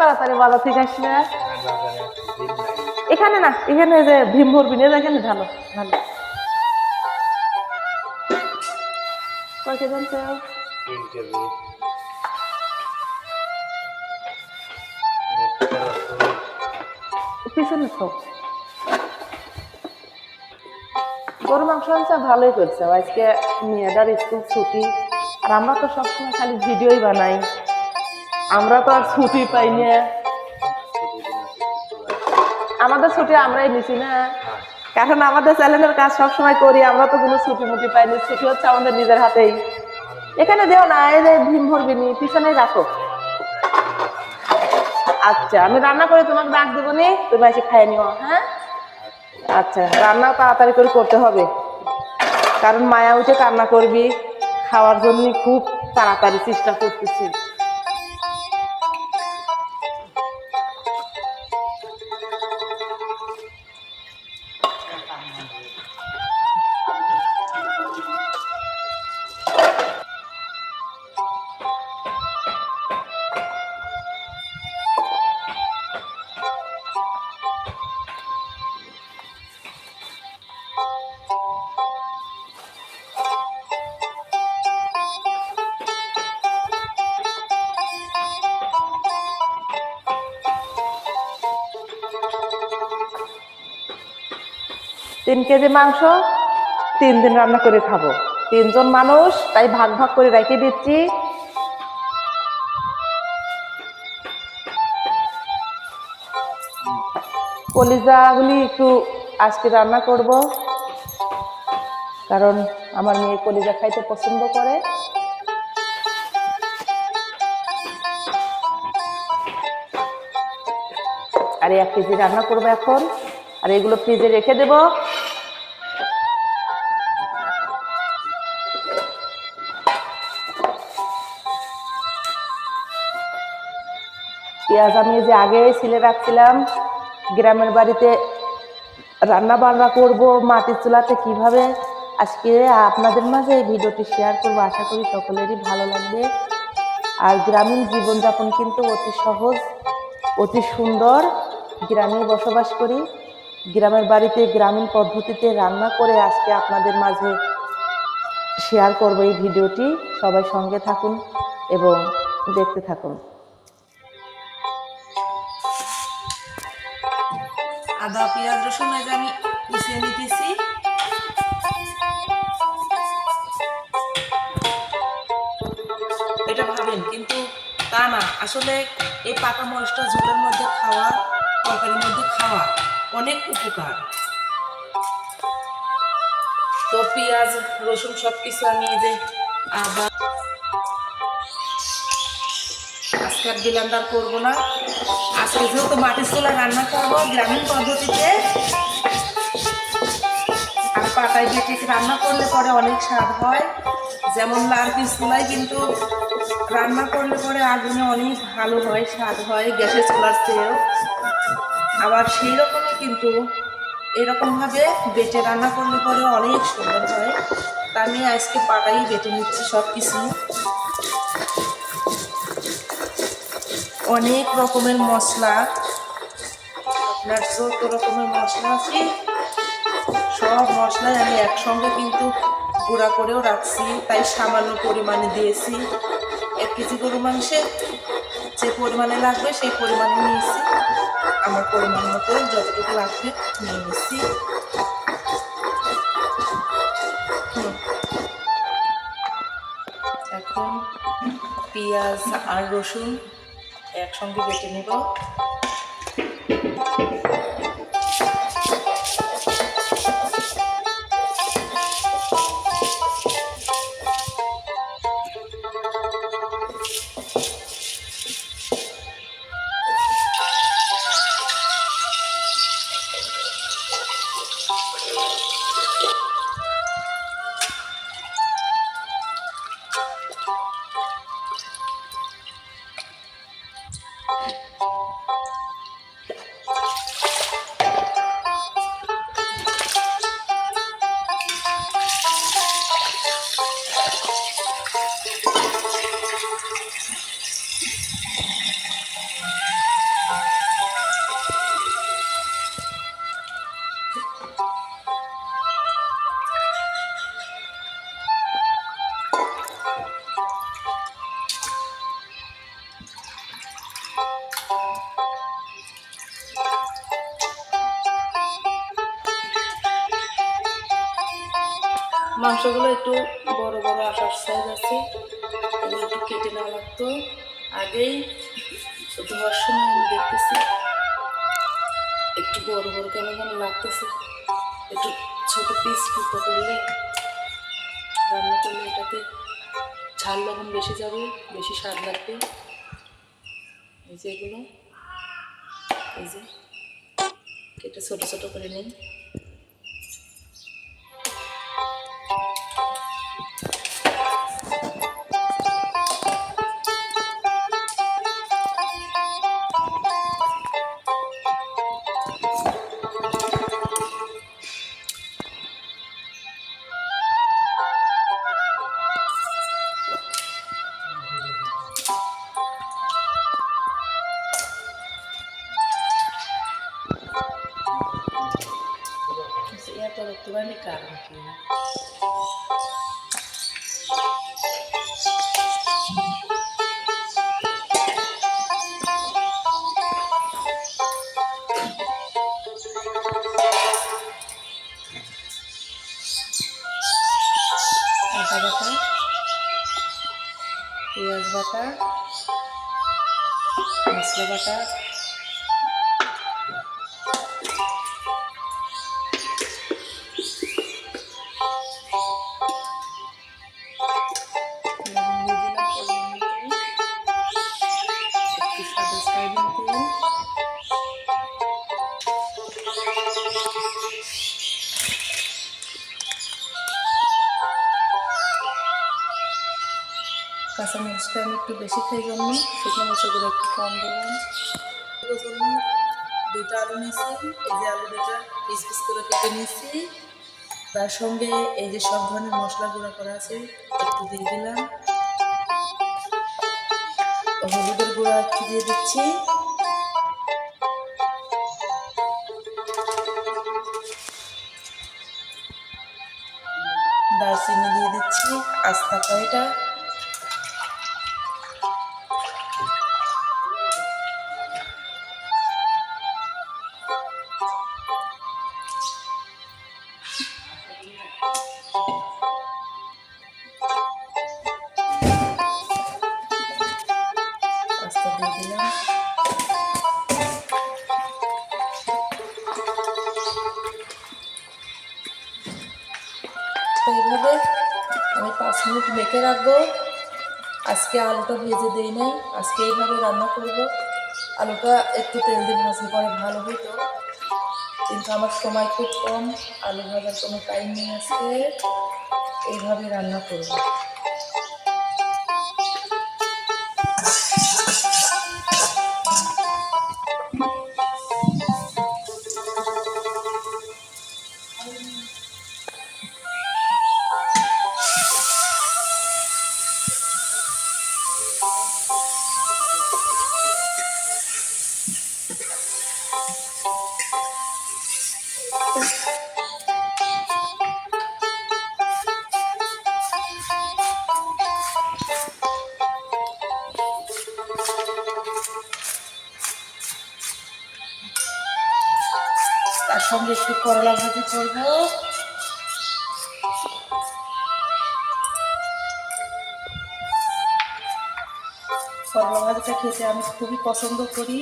তাড়াতাড়ি বাজার থেকে আসলে। এখানে না এখানে যে ভীম ভরবি নিয়ে যায়, এখানে ভালো ভালো কয় কেজি আনছো? তিন কেজি একটা রসুন, পিছনে গরু মাংস আনছে ভালোই করছে। আজকে মেয়েটার স্কুল ছুটি। আর আমরা তো সবসময় খালি ভিডিওই বানাই। আমরা তো আর ছুটি পাই না। আমাদের ছুটি আমরাই নিছি না। কারণ আমাদের চ্যানেলের কাজ সবসময় করি, আমরা তো কোনো ছুটি মুটি পাইনি ছুটি হচ্ছে আমাদের নিজের হাতেই। এখানে দেও না, এই যে ভীম ভরবি নি পিছনে রাখো। আচ্ছা আমি রান্না করে তোমাকে ডাক দেবো নি, তুমি এসে খাই নিও হ্যাঁ? আচ্ছা রান্না তাড়াতাড়ি করে করতে হবে। কারণ মায়া উঠে রান্না করবি, খাওয়ার জন্য খুব তাড়াতাড়ি চেষ্টা করতেছি। তিন কেজি মাংস, তিন দিন রান্না করে খাব। তিনজন মানুষ, তাই ভাগ ভাগ করে রেখে দিচ্ছি। কলিজাগুলি একটু আজকে রান্না করব, কারণ আমার মেয়ে কলিজা খাইতে পছন্দ করে। আর এক কেজি রান্না করব এখন, আর এগুলো ফ্রিজে রেখে দেব। পেঁয়াজ আমি যে আগে ছিলে রাখছিলাম, গ্রামের বাড়িতে রান্না বান্না করব, মাটির চুলাতে কীভাবে, আজকে আপনাদের মাঝে এই ভিডিওটি শেয়ার করব। আশা করি সকলেরই ভালো লাগবে। আর গ্রামীণ জীবনযাপন কিন্তু অতি সহজ, অতি সুন্দর। গ্রামে বসবাস করি। গ্রামের বাড়িতে, গ্রামীণ পদ্ধতিতে রান্না করে আজকে আপনাদের মাঝে শেয়ার করব এই ভিডিওটি। সবাই সঙ্গে থাকুন এবং দেখতে থাকুন। আদা, পেঁয়াজ, রসুন যে আমি কুচিয়ে নিতেছি। এটা ভাবেন, কিন্তু তা না। আসলে এই পাকা মরিচটা ঝোলের মধ্যে খাওয়া, তরকারির মধ্যে খাওয়া অনেক উপকার। তো পেঁয়াজ, রসুন সব কিছু আমি এই যে আদা আজকে আর ব্লেন্ডার করব না। আজকে যেহেতু মাটির চুলা রান্না করব, গ্রামীণ পদ্ধতিতে আর পাটায় বেটে রান্না করলে পরে অনেক স্বাদ হয়। যেমন লার্কির চুলায় কিন্তু রান্না করলে পরে আগুনে অনেক ভালো হয়, স্বাদ হয় গ্যাসের চুলার চেয়েও। আবার সেই রকমই কিন্তু এরকমভাবে বেটে রান্না করলে পরে অনেক সুন্দর হয়। তা আমি আজকে পাটাই বেটে নিচ্ছি সব কিছু অনেক রকমের মশলা। আপনার যত রকমের মশলা আছে, সব মশলাই আমি একসঙ্গে কিন্তু গুঁড়া করেও রাখছি। তাই সামান্য পরিমাণে দিয়েছি। এক কেজি গরু মাংসে যে পরিমাণে লাগবে, সেই পরিমাণে নিয়েছি। আমার পরিমাণ মতো যতটুকু লাগবে নিয়ে। এখন পেঁয়াজ আর রসুন একসঙ্গে বেটে নেব। বড় বড় আসার সাইজ আছে। এগুলো কেটে নেওয়া লাগতো। আগেই ধোয়ার সময় আমি দেখতেছি একটু বড় বড় কেমন কেমন লাগতেছে। একটু ছোট পিস টুকরো করলে রান্না করলে এটাতে ঝাল লবণ বেশি যাবে, বেশি স্বাদ লাগবে। এই যে এগুলো, এই যে কেটে ছোট ছোট করে নিই এত রক্ত বাড়লে কারণ কি আদা বাটা পেঁয়াজ বাটা মশলা বাটা কাঁচা মরিচটা আমি একটু বেশি খাই জন্য শুকনো মরিচগুলো একটু কম দিলাম। জন্য দুইটা আলু নিয়েছি, এই যে আলু দুটা পিস পিস করে কেটে নিয়েছি। তার সঙ্গে এই যে সব ধরনের মশলা গুঁড়া করা আছে, একটু দিয়ে দিলাম। হলুদের গুঁড়া একটু দিয়ে দিচ্ছি। দারচিনি দিয়ে দিচ্ছি, আস্তা কয়টা। আস্তা দিয়ে দিলাম এইভাবে আমি পাঁচ মিনিট মেখে রাখব। আজকে আলুটা ভেজে দিই নাই। আজকে এইভাবে রান্না করব। আলুটা একটু তেল দিয়ে ভাজলে পরে ভালো হতো কিন্তু আমার সময় খুব কম। আলু ভাজার কোনো টাইম নেই আজকে। এইভাবে রান্না করব। তার সঙ্গে একটু করলা ভাজি করব। করলা ভাজিটা খেতে আমি খুবই পছন্দ করি।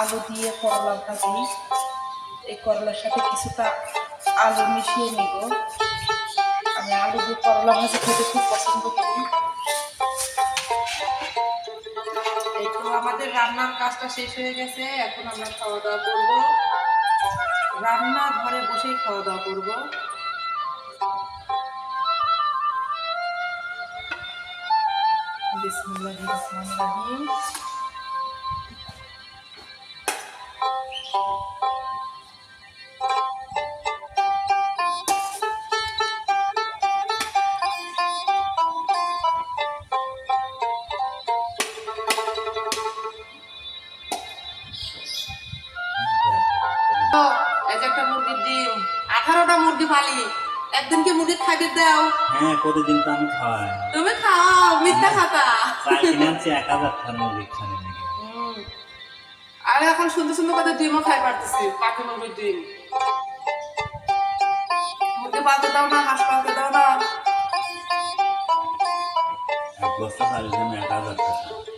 আলু দিয়ে করলা ভাজি। এই করলার সাথে কিছুটা আলু মিশিয়ে নিব। আমি আলু দিয়ে করলা ভাজি খেতে খুব পছন্দ করি। এই তো আমাদের রান্নার কাজটা শেষ হয়ে গেছে। এখন আমরা খাওয়া দাওয়া করব। রান্না ঘরে বসেই খাওয়া দাওয়া করব। একটা মুরগির ডিম আঠারোটা মুরগি পালি একদিন কি মুরগি খাইতে দাও? হ্যাঁ প্রতিদিন তো আমি খাওয়াই তুমি খাও মিথ্যা খাতা প্রায় এক হাজার খান মুরগি খানে আর এখন সুন্দর সুন্দর কথা ডিমও খাই পারতেছি পাখি মুরগির ডিম। মুরগি পালতে দাও না হাঁস পালতে দাও না। বস্তা জন্য এক হাজার টাকা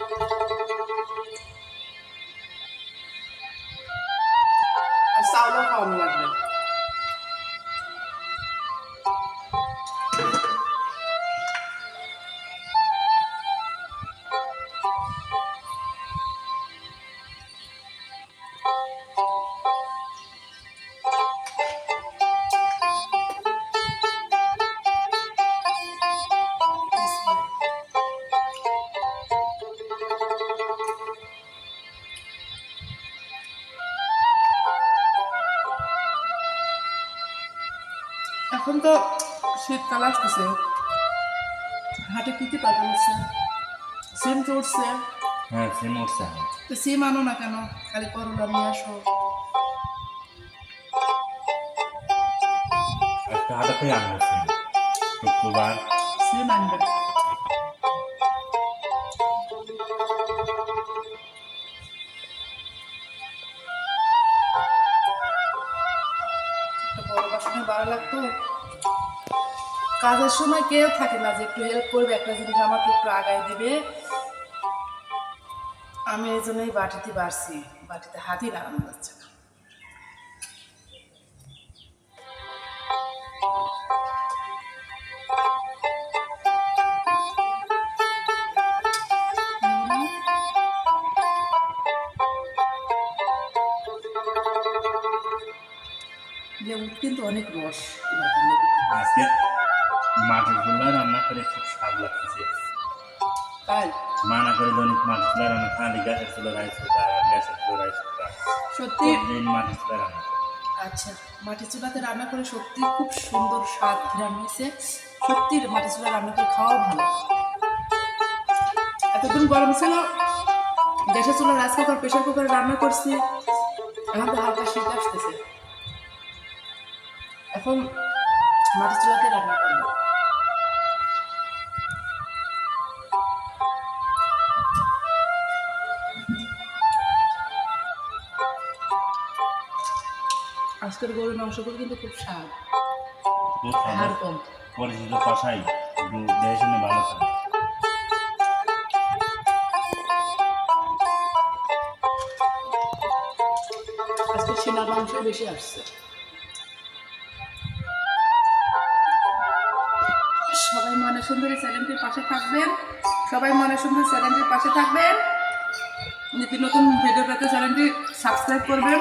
তো শীতকাল আসতেছে। হাটে কি কি পাতা উঠছে সিম তো উঠছে। হ্যাঁ সিম উঠছে। তো সিম আনো না কেন? খালি করলা নিয়ে আসো। একটা হাটাতেই আনব সিম? শুক্রবার। সিম আনবে। একটা বড় বাসনে ভালো লাগতো। কাজের সময় কেউ থাকে না যে একটু হেল্প করবে, একটা জিনিস আমাকে একটু আগায় দিবে। আমি এই জন্যই বাটিতে বাড়ছি, বাটিতে হাতই লাগানো যাচ্ছে না। লেবুর কিন্তু অনেক রস। আজকে মাটির চুলায় রান্না করে খুব স্বাদ লাগতেছে। তাই? মানা করে দৈনিক মাটির চুলায় রান্না খালি গ্যাসের চুলা রাইস গ্যাসের চুলা রাইস কুকার সত্যি? মাটির চুলায় রান্না আচ্ছা মাটি চুলাতে রান্না করে সত্যি খুব সুন্দর স্বাদ হয়েছে। সত্যি মাটি চুলা রান্না করে খাওয়া ভালো। এতদিন গরম ছিল গ্যাসের চুলা রাইস কুকার প্রেশার কুকারে রান্না করছি এখন তো হালকা শীত আসতেছে। এখন মাটি চুলাতে রান্না করব। আজকের গরুর মাংসগুলো কিন্তু খুব স্বাদ। কম। পরিচিত কষাই। একটু শুনে ভালো খাবে। আজকে ছেনার মাংস বেশি আসছে। সবাই মনে সুন্দরী চ্যানেলটির পাশে থাকবেন। সবাই মনে সুন্দর চ্যানেলটির পাশে থাকবেন। নিত্য নতুন ভিডিও পেতে চ্যানেলটি সাবস্ক্রাইব করবেন।